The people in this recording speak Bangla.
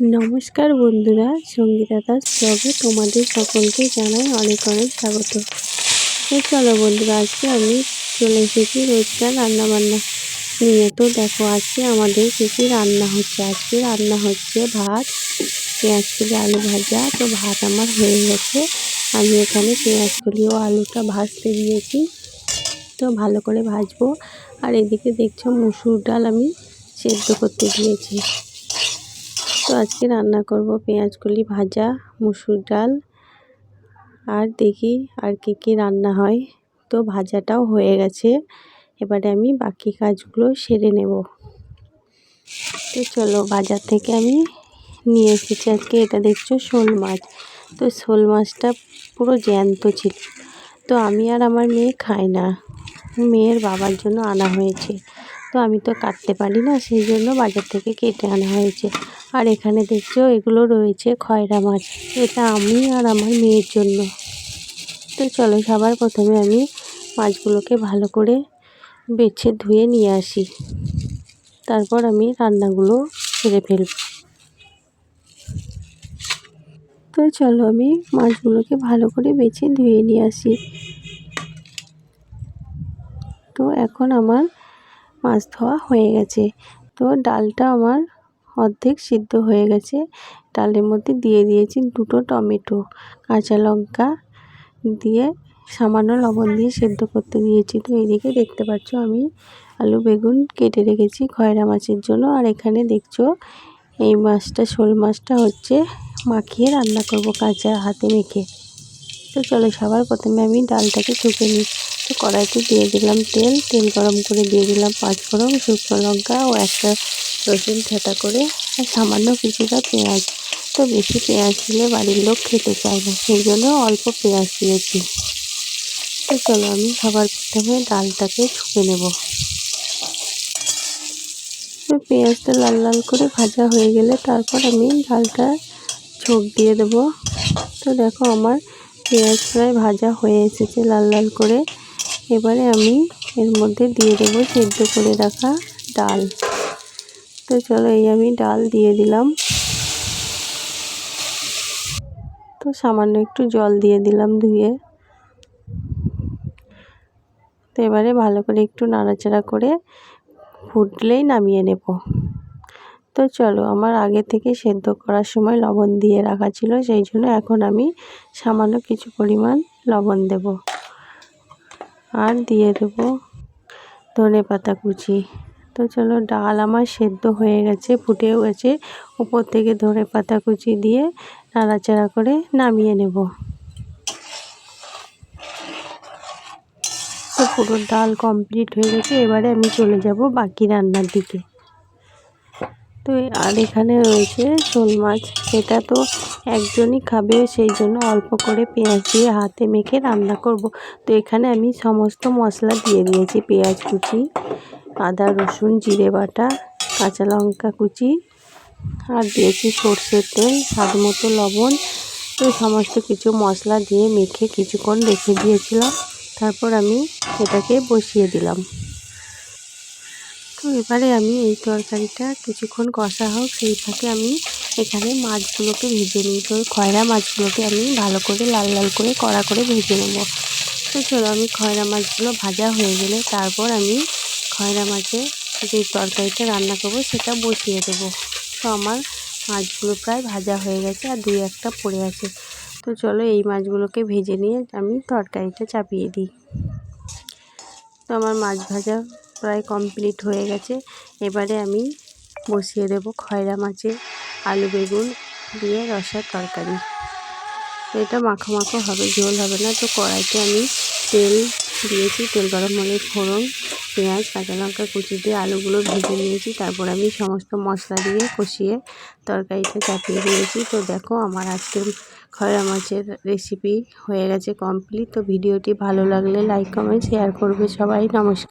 নমস্কার বন্ধুরা, সঙ্গীতা দাস ব্লগে তোমাদের সকলকে জানাই অনেক অনেক স্বাগত। চলো বন্ধুরা, আজকে আমি চলে এসেছি রোজকার রান্নাবান্না নিয়ে। তো দেখো, আজকে আমাদের কী কী রান্না হচ্ছে? আজকে রান্না হচ্ছে ভাত, পেঁয়াজ কলি আলু ভাজা। তো ভাত আমার হয়ে গেছে। আমি এখানে পেঁয়াজ কলি ও আলুটা ভাজতে দিয়েছি। তো ভালো করে ভাজবো। আর এদিকে দেখছ, মুসুর ডাল আমি সেদ্ধ করতে দিয়েছি। তো আজকে রান্না করব পেঁয়াজ কলি ভাজা, মুসুর ডাল। আর দেখি আর কি কি রান্না হয়। তো ভাজাটাও হয়ে গেছে। এবারে আমি বাকি কাজগুলো সেরে নেব। তো চলো বাজার থেকে আমি নিয়ে এসেছি আজকে। এটা দেখছ শোল মাছ। তো শোল মাছটা পুরো জ্যান্ত ছিল। তো আমি আর আমার মেয়ে খাই না। মেয়ের বাবার জন্য আনা হয়েছে। তো আমি তো কাটতে পারি না, সেই জন্য বাজার থেকে কেটে আনা হয়েছে। আর এখানে দেখছ, এগুলো রয়েছে খয়রা মাছ। এটা আমি আর আমার মেয়ের জন্য। তো চলো সবার প্রথমে আমি মাছগুলোকে ভালো করে বেছে ধুয়ে নিয়ে আসি। তারপর আমি রান্নাগুলো সেরে ফেলব। তো চলো আমি মাছগুলোকে ভালো করে বেছে ধুয়ে নিয়ে আসি। তো এখন আমার মাছ ধোয়া হয়ে গেছে। তো ডালটা আমার অর্ধেক সিদ্ধ হয়ে গেছে। ডালের মধ্যে দিয়ে দিয়েছি দুটো টমেটো, কাঁচা লঙ্কা দিয়ে সামান্য লবণ দিয়ে সেদ্ধ করতে দিয়েছি। তো এদিকে দেখতে পাচ্ছ আমি আলু বেগুন কেটে রেখেছি খয়রা মাছের জন্য। আর এখানে দেখছ এই মাছটা, শোল মাছটা হচ্ছে মাখিয়ে রান্না করব কাঁচা হাতে মেখে। তো চলো সবার প্রথমে আমি ডালটাকে ছুঁকে নিই। তো কড়াইতে দিয়ে দিলাম তেল তেল গরম করে দিয়ে দিলাম পাঁচ ফোড়ন, শুকনো লঙ্কা ও একটা রসুন করে আর সামান্য কিছুটা পেঁয়াজ। তো বেশি পেঁয়াজ দিলে বাড়ির লোক খেতে চায় না, সেই জন্য অল্প পেঁয়াজ দিয়েছি। তো চলো আমি সবার প্রথমে ডালটাকে ছুঁকে নেব। পেঁয়াজটা লাল লাল করে ভাজা হয়ে গেলে তারপর আমি ডালটা ছোপ দিয়ে দেব। তো দেখো আমার পেঁয়াজ প্রায় ভাজা হয়ে এসেছে লাল লাল করে। এবারে আমি এর মধ্যে দিয়ে দেবো সেদ্ধ করে রাখা ডাল। তো চলো এই আমি ডাল দিয়ে দিলাম। তো সামান্য একটু জল দিয়ে দিলাম ধুয়ে। তো এবারে ভালো করে একটু নাড়াচাড়া করে ফুটলেই নামিয়ে নেব। তো চলো, আমার আগে থেকে সেদ্ধ করার সময় লবণ দিয়ে রাখা ছিল, সেই জন্য এখন আমি সামান্য কিছু পরিমাণ লবণ দেব। আর দিয়ে দেবো ধনে পাতা কুচি। তো চলো ডাল আমার সেদ্ধ হয়ে গেছে ফুটেও গেছে। উপর থেকে ধরে পাতা কুচি দিয়ে নাড়াচাড়া করে নামিয়ে নেব। তো পুরো ডাল কমপ্লিট হয়ে গেছে, এবারে আমি চলে যাব বাকি রান্নার দিকে। তো আর এখানে রয়েছে শোল মাছ, সেটা তো একজনই খাবে, সেই জন্য অল্প করে পেঁয়াজ দিয়ে হাতে মেখে রান্না করব। তো এখানে আমি সমস্ত মশলা দিয়ে দিয়েছি, পেঁয়াজ কুচি আদা, রসুন, জিরে বাটা, কাঁচা লঙ্কা কুচি আর দিয়েছি সর্ষের তেল, স্বাদ মতো লবণ। তো সমস্ত কিছু মশলা দিয়ে মেখে কিছুক্ষণ রেখে দিয়েছিলাম। তারপর আমি এটাকে বসিয়ে দিলাম। তো এবারে আমি এই তরকারিটা কিছুক্ষণ কষা হোক সেই ফাঁকে আমি এখানে মাছগুলোকে ভেজে নিই। তো খয়রা মাছগুলোকে আমি ভালো করে লাল লাল করে কড়া করে ভেজে নেব। তো চলো আমি খয়রা মাছগুলো ভাজা হয়ে গেলে তারপর আমি খয়রা মাছের যে তরকারিটা রান্না করব সেটা বসিয়ে দেবো। তো আমার মাছগুলো প্রায় ভাজা হয়ে গেছে আর দুই একটা পড়ে আছে। তো চলো এই মাছগুলোকে ভেজে নিয়ে আমি তরকারিটা চাপিয়ে দিই। তো আমার মাছ ভাজা প্রায় কমপ্লিট হয়ে গেছে। এবারে আমি বসিয়ে দেব খয়রা মাছের আলু বেগুন দিয়ে রসার তরকারি। এটা মাখো মাখো হবে, ঝোল হবে না। তো কড়াইতে আমি তেল দিয়েছি, তেল গরম হলে ফোড়ন পেঁয়াজ, কাঁচা লঙ্কা কুচি দিয়ে আলুগুলো ভেজে নিয়েছি। তারপর আমি সমস্ত মশলা দিয়ে কষিয়ে তরকারিটা চাপিয়ে দিয়েছি। তো দেখো, আমার আজকের খয়রা মাছের রেসিপি হয়ে গেছে কমপ্লিট তো ভিডিওটি ভালো লাগলে লাইক কমেন্ট শেয়ার করবে সবাই। নমস্কার।